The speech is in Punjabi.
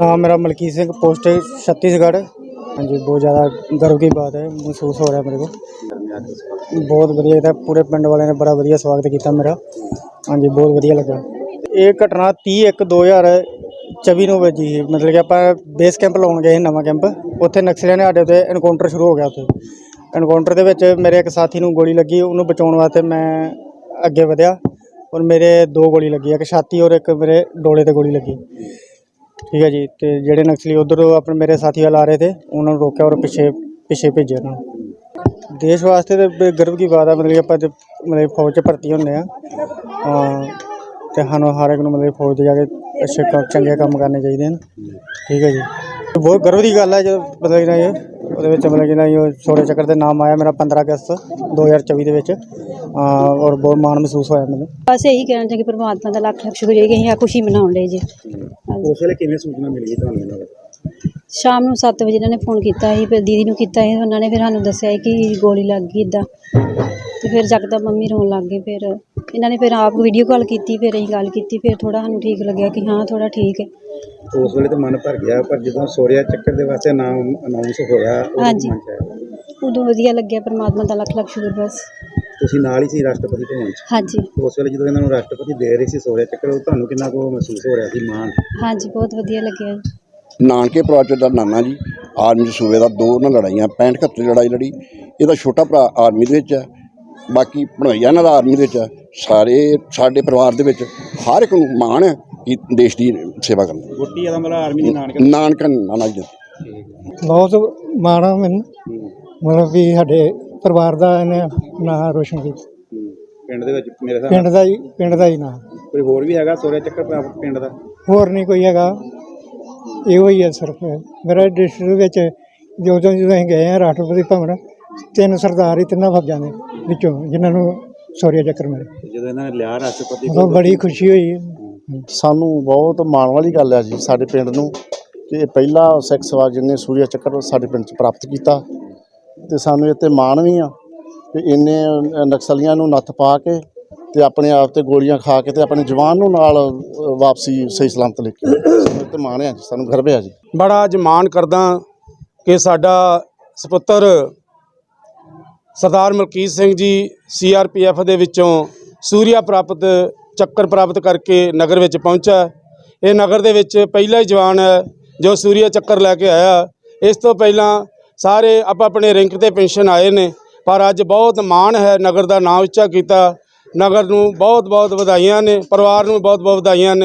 नाम मेरा मलकीत सिंह पोस्ट है छत्तीसगढ़ हाँ जी बहुत ज़्यादा गर्व की बात है महसूस हो रहा है मेरे को ਬਹੁਤ ਵਧੀਆ ਇਹਦਾ ਪੂਰੇ ਪਿੰਡ ਵਾਲਿਆਂ ਨੇ ਬੜਾ ਵਧੀਆ ਸਵਾਗਤ ਕੀਤਾ ਮੇਰਾ ਹਾਂਜੀ ਬਹੁਤ ਵਧੀਆ ਲੱਗਾ ਇਹ ਘਟਨਾ 30 1 2024 ਨੂੰ ਵੱਜੀ ਸੀ ਮਤਲਬ ਕਿ ਆਪਾਂ ਬੇਸ ਕੈਂਪ ਲਾਉਣ ਗਏ ਸੀ ਨਵਾਂ ਕੈਂਪ ਉੱਥੇ ਨਕਸਲੀਆਂ ਨੇ ਸਾਡੇ ਉੱਤੇ ਐਨਕਾਊਂਟਰ ਸ਼ੁਰੂ ਹੋ ਗਿਆ ਉੱਥੇ ਐਨਕਾਊਂਟਰ ਦੇ ਵਿੱਚ ਮੇਰੇ ਇੱਕ ਸਾਥੀ ਨੂੰ ਗੋਲੀ ਲੱਗੀ ਉਹਨੂੰ ਬਚਾਉਣ ਵਾਸਤੇ ਮੈਂ ਅੱਗੇ ਵਧਿਆ ਔਰ ਮੇਰੇ ਦੋ ਗੋਲੀ ਲੱਗੀ ਇੱਕ ਛਾਤੀ ਔਰ ਇੱਕ ਮੇਰੇ ਡੋਲੇ ਤੇ ਗੋਲੀ ਲੱਗੀ ਠੀਕ ਹੈ ਜੀ, ਤੇ ਜਿਹੜੇ ਨਕਸਲੀ ਉਧਰ ਆਪਣੇ ਮੇਰੇ ਸਾਥੀ ਵਾਲ ਆ ਰਹੇ ਤੇ ਉਹਨਾਂ ਨੂੰ ਰੋਕਿਆ ਔਰ ਪਿੱਛੇ ਪਿੱਛੇ ਭੇਜਿਆ ਉਹਨਾਂ ਨੂੰ। ਦੇਸ਼ ਵਾਸਤੇ ਤੇ ਬ- ਗਰਵ ਦੀ ਬਾਤ ਹੈ ਮਤਲਬ ਕਿ ਆਪਾਂ ਤੇ ਮਤਲਬ ਫੌਜ 'ਚ ਭਰਤੀ ਹੁੰਦੇ ਆ। ਤੇ ਸਾਨੂੰ ਹਰ ਇੱਕ ਨੂੰ ਮਤਲਬ ਫੌਜ 'ਤੇ ਜਾ ਕੇ ਅੱਛੇ ਕੰਮ, ਚੰਗੇ ਕੰਮ ਕਰਨੇ ਚਾਹੀਦੇ ਹਨ। ਠੀਕ ਜੀ ਉਹਦੇ ਵਿੱਚ ਮਤਲਬ ਕਿ ਨਾ ਇਹ ਸੋਰੇ ਚੱਕਰ ਦੇ ਨਾਮ ਆਇਆ ਮੇਰਾ 15 ਅਗਸਤ 2024 ਦੇ ਵਿੱਚ। ਅਹ ਔਰ ਬਹੁਤ ਮਾਣ ਮਹਿਸੂਸ ਹੋਇਆ ਮੈਨੂੰ। ਬਸ ਇਹੀ ਕਹਿਣਾ ਚਾਹੀਦਾ ਕਿ ਪਰਮਾਤਮਾ ਦਾ ਲੱਖ ਲੱਖ ਸ਼ੁਕਰ ਹੈ ਕਿ ਅਸੀਂ ਆ ਖੁਸ਼ੀ ਮਨਾਉਣ ਲਈ ਜੀ। ਉਸ ਵੇਲੇ ਕਿਵੇਂ ਸੂਚਨਾ ਮਿਲੀ ਤੁਹਾਨੂੰ ਇਹਨਾਂ ਦੀ ਸ਼ਾਮ ਨੂੰ 7 ਵਜੇ ਇਹਨਾਂ ਨੇ ਫੋਨ ਕੀਤਾ ਸੀ ਫਿਰ ਦੀਦੀ ਨੂੰ ਕੀਤਾ ਸੀ ਉਹਨਾਂ ਨੇ ਫਿਰ ਸਾਨੂੰ ਦੱਸਿਆ ਸੀ ਕਿ ਗੋਲੀ ਲੱਗ ਗਈ ਇਦਾਂ ਤੇ ਫਿਰ ਜਗਦਾ ਮੰਮੀ ਰੋਣ ਲੱਗ ਗਏ ਫਿਰ ਇਹਨਾਂ ਨੇ ਫਿਰ ਆਪ ਵੀਡੀਓ ਕਾਲ ਕੀਤੀ ਫਿਰ ਅਸੀਂ ਗੱਲ ਕੀਤੀ ਫਿਰ ਥੋੜਾ ਸਾਨੂੰ ਠੀਕ ਲੱਗਿਆ ਕਿ ਹਾਂ ਥੋੜਾ ਠੀਕ ਹੈ। ਉਸ ਵੇਲੇ ਤਾਂ ਮਨ ਭਰ ਗਿਆ ਪਰ ਜਦੋਂ ਸੋਰਿਆ ਚੱਕਰ ਦੇ ਵਾਸਤੇ ਨਾਮ ਅਨਾਉਂਸ ਹੋਇਆ ਉਦੋਂ ਹਾਂਜੀ। ਮਨ 'ਚ ਆਇਆ। ਉਦੋਂ ਵਧੀਆ ਲੱਗਿਆ ਪਰਮਾਤਮਾ ਦਾ ਲੱਖ ਲੱਖ ਸ਼ੁਕਰ ਬਸ। ਤੁਸੀਂ ਨਾਲ ਹੀ ਸੀ ਰਾਸ਼ਟਰਪਤੀ ਭਵਨ 'ਚ? ਹਾਂਜੀ। ਉਸ ਵੇਲੇ ਜਦੋਂ ਇਹਨਾਂ ਨੂੰ ਰਾਸ਼ਟਰਪਤੀ ਦੇ ਰਹੇ ਸੀ ਸੋਰਿਆ ਚੱਕਰ ਉਹ ਤੁਹਾਨੂੰ ਕਿੰਨਾ ਕੁ ਮਹਿਸੂਸ ਹੋ ਰਿਹਾ ਸੀ ਮਾਣ? ਹਾਂਜੀ ਬਹੁਤ ਵਧੀਆ ਲੱਗਿਆ। ਜੀ ਨਾਨਕੇ ਪ੍ਰਾਜੈਕਟ ਦਾ ਨਾਨਾ ਜੀ ਆਰਮੀ ਸੂਬੇ ਦਾ ਦੋ ਉਹਨਾਂ ਲੜਾਈਆਂ 65 71 ਲੜਾਈ ਲੜੀ। ਇਹਦਾ ਛੋਟਾ ਭਰਾ ਆਰਮੀ ਦੇ ਵਿੱਚ ਹੈ। ਬਾਕੀ ਭਣੋਈਆ ਇਹਨਾਂ ਦਾ ਆਰਮੀ ਦੇ ਵਿੱਚ ਸਾਰੇ ਸਾਡੇ ਪਰਿਵਾਰ ਦੇ ਵਿੱਚ ਹਰ ਇੱਕ ਨੂੰ ਮਾਣ ਹੈ ਕਿ ਦੇਸ਼ ਦੀ ਸੇਵਾ ਕਰਨ ਗੁੱਟੀ ਦਾ ਮਤਲਬ ਆਰਮੀ ਦੇ ਨਾਨਕ ਨਾਨਕਾ ਨਾਨਾ ਜੀ। ਬਹੁਤ ਮਾਣ ਆ ਮੈਨੂੰ। ਮਤਲਬ ਵੀ ਸਾਡੇ ਪਰਿਵਾਰ ਦਾ ਇਹਨੇ ਨਾਂ ਰੋਸ਼ਨ ਕੀਤਾ। ਪਿੰਡ ਦੇ ਵਿੱਚ ਮੇਰੇ ਹਿਸਾਬ ਪਿੰਡ ਦਾ ਹੀ ਪਿੰਡ ਦਾ ਹੀ ਨਾਂ। ਨਾਲ ਕੋਈ ਹੋਰ ਵੀ ਹੈਗਾ ਸੋਰਿਆ ਚੱਕਰ ਪਿੰਡ ਦਾ? ਹੋਰ ਨਹੀਂ ਕੋਈ ਹੈਗਾ। ਇਹੋ ਹੀ ਹੈ ਸਿਰਫ। ਮੇਰਾ ਡਿਸਟ੍ਰਿਕਟ ਵਿੱਚ ਜਦੋਂ ਜਦੋਂ ਅਸੀਂ ਗਏ ਆ ਰਾਸ਼ਟਰਪਤੀ ਭਵਨ ਤਿੰਨ ਸਰਦਾਰ ਹੀ ਤਿੰਨਾਂ ਫੌਜਾਂ ਦੇ ਵਿੱਚੋਂ ਜਿਨ੍ਹਾਂ ਨੂੰ ਸੌਰਿਆ ਚੱਕਰ ਮਿਲੇ ਜਦੋਂ ਇਹਨਾਂ ਨੇ ਲਿਆ ਰਾਸ਼ਟਰਪਤੀ ਉਦੋਂ ਬੜੀ ਖੁਸ਼ੀ ਹੋਈ। ਸਾਨੂੰ ਬਹੁਤ ਮਾਣ ਵਾਲੀ ਗੱਲ ਹੈ ਜੀ ਸਾਡੇ ਪਿੰਡ ਨੂੰ ਕਿ ਇਹ ਪਹਿਲਾ ਸਿੱਖ ਸਵਾਰ ਜਿਹਨੇ ਸੂਰਿਆ ਚੱਕਰ ਸਾਡੇ ਪਿੰਡ 'ਚ ਪ੍ਰਾਪਤ ਕੀਤਾ ਤੇ ਸਾਨੂੰ ਇਹ ਤੇ ਮਾਣ ਵੀ ਆ ਕਿ ਇੰਨੇ ਨਕਸਲੀਆਂ ਨੂੰ ਨੱਥ ਪਾ ਕੇ ਤੇ ਆਪਣੇ ਆਪ ਤੇ ਗੋਲੀਆਂ ਖਾ ਕੇ ਤੇ ਆਪਣੇ ਜਵਾਨ ਨੂੰ ਨਾਲ ਵਾਪਸੀ ਸਹੀ ਸਲਾਮਤ ਲੈ ਕੇ ਤੇ ਮਾਣ ਆ ਜੀ ਸਾਨੂੰ ਗਰਵ ਆ ਜੀ। ਬੜਾ ਅੱਜ ਮਾਣ ਕਰਦਾ ਕਿ ਸਾਡਾ ਸੁਪੁੱਤਰ ਸਰਦਾਰ ਮਲਕੀਤ ਸਿੰਘ ਜੀ ਸੀਆਰਪੀਐਫ ਦੇ ਵਿੱਚੋਂ ਸੂਰਿਆ ਪ੍ਰਾਪਤ, ਚੱਕਰ ਪ੍ਰਾਪਤ ਕਰਕੇ ਨਗਰ ਵਿੱਚ ਪਹੁੰਚਾ ਇਹ ਨਗਰ ਦੇ ਵਿੱਚ ਪਹਿਲਾ ਹੀ ਜਵਾਨ ਹੈ, ਜੋ ਸੂਰਿਆ ਚੱਕਰ ਲੈ ਕੇ ਆਇਆ। ਇਸ ਤੋਂ ਪਹਿਲਾਂ ਸਾਰੇ ਆਪ ਆਪਣੇ ਰਿੰਕ ਤੇ ਪੈਨਸ਼ਨ ਆਏ ਨੇ, ਪਰ ਅੱਜ ਬਹੁਤ ਮਾਣ ਹੈ ਨਗਰ ਦਾ ਨਾਮ ਉੱਚਾ ਕੀਤਾ। ਨਗਰ ਨੂੰ ਬਹੁਤ ਬਹੁਤ ਵਧਾਈਆਂ ਨੇ, ਪਰਿਵਾਰ ਨੂੰ ਬਹੁਤ ਬਹੁਤ ਵਧਾਈਆਂ ਨੇ।